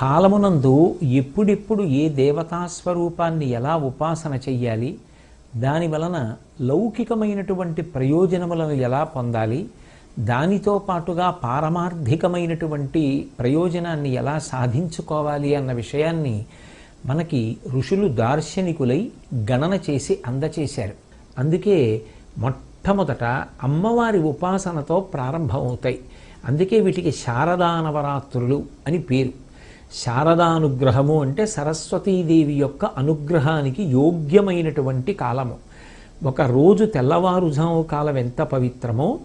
కాలమునందు ఎప్పుడెప్పుడు ఏ దేవతా స్వరూపాన్ని ఎలా ఉపాసన చెయ్యాలి దాని వలన లౌకికమైనటువంటి ప్రయోజనములను ఎలా పొందాలి దానితో పాటుగా పారమార్థికమైనటువంటి ప్రయోజనాన్ని ఎలా సాధించుకోవాలి అన్న విషయాన్ని మనకి ఋషులు దార్శనికులై గణన చేసి అందచేశారు. అందుకే మొట్టమొదట అమ్మవారి ఉపాసనతో ప్రారంభమవుతాయి. అందుకే వీటికి శారదా నవరాత్రులు అని పేరు. శారదానుగ్రహము అంటే సరస్వతీదేవి యొక్క అనుగ్రహానికి యోగ్యమైనటువంటి కాలము. ఒక రోజు తెల్లవారుజాము కాలం ఎంత పవిత్రమో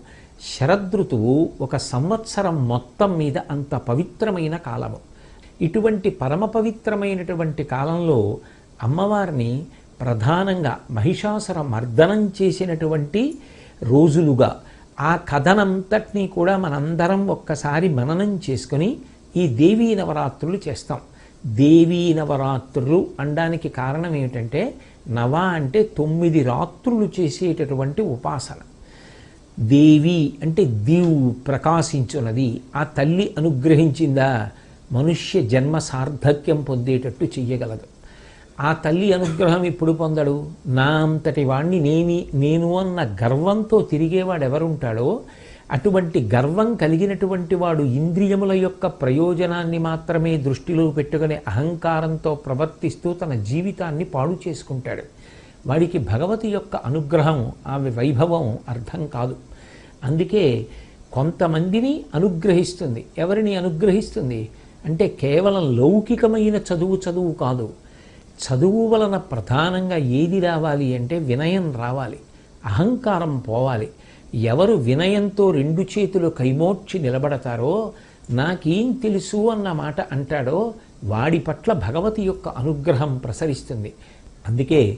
శరదృతువు ఒక సంవత్సరం మొత్తం మీద అంత పవిత్రమైన కాలము. ఇటువంటి పరమ పవిత్రమైనటువంటి కాలంలో అమ్మవారిని ప్రధానంగా మహిషాసుర మర్దనం చేసినటువంటి రోజులుగా ఆ కథనంతటినీ కూడా మనందరం ఒక్కసారి మననం చేసుకొని ఈ దేవీ నవరాత్రులు చేస్తాం. దేవీ నవరాత్రులు అనడానికి కారణం ఏమిటంటే నవ అంటే తొమ్మిది రాత్రులు చేసేటటువంటి ఉపాసన. దేవి అంటే దీవు ప్రకాశించున్నది. ఆ తల్లి అనుగ్రహించిందా? మనుష్య జన్మ సార్థక్యం పొందేటట్టు చెయ్యగలదు. ఆ తల్లి అనుగ్రహం ఇప్పుడు పొందడు? నా అంతటి వాణ్ణి నేని నేను అన్న గర్వంతో తిరిగేవాడు ఎవరుంటాడో అటువంటి గర్వం కలిగినటువంటి వాడు ఇంద్రియముల యొక్క ప్రయోజనాన్ని మాత్రమే దృష్టిలో పెట్టుకునే అహంకారంతో ప్రవర్తిస్తూ తన జీవితాన్ని పాడు చేసుకుంటాడు. వాడికి భగవతి యొక్క అనుగ్రహం ఆమె వైభవం అర్థం కాదు. అందుకే కొంతమందిని అనుగ్రహిస్తుంది. ఎవరిని అనుగ్రహిస్తుంది? అంటే కేవలం లౌకికమైన చదువు చదువు కాదు. చదువు వలన ప్రధానంగా ఏది రావాలి అంటే వినయం రావాలి. అహంకారం పోవాలి. ఎవరు వినయంతో రెండు చేతులు కైమోడ్చి నిలబడతారో నాకేం తెలుసు అన్న మాట అంటాడో వాడి పట్ల భగవతి యొక్క అనుగ్రహం ప్రసరిస్తుంది. అందుకే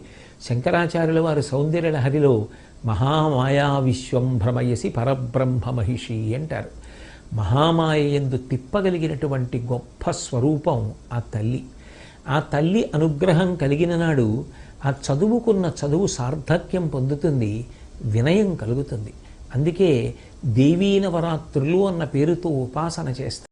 శంకరాచార్యుల వారు సౌందర్యలహరిలో మహామాయా విశ్వం భ్రమయసి పరబ్రహ్మ మహిషి అంటారు. మహామాయ ఎందు తిప్పగలిగినటువంటి గొప్ప స్వరూపం ఆ తల్లి. ఆ తల్లి అనుగ్రహం కలిగిన నాడు ఆ చదువుకున్న చదువు సార్థక్యం పొందుతుంది వినయం కలుగుతుంది. అందుకే దేవీ నవరాత్రులు అన్న పేరుతో ఉపాసన చేస్తారు.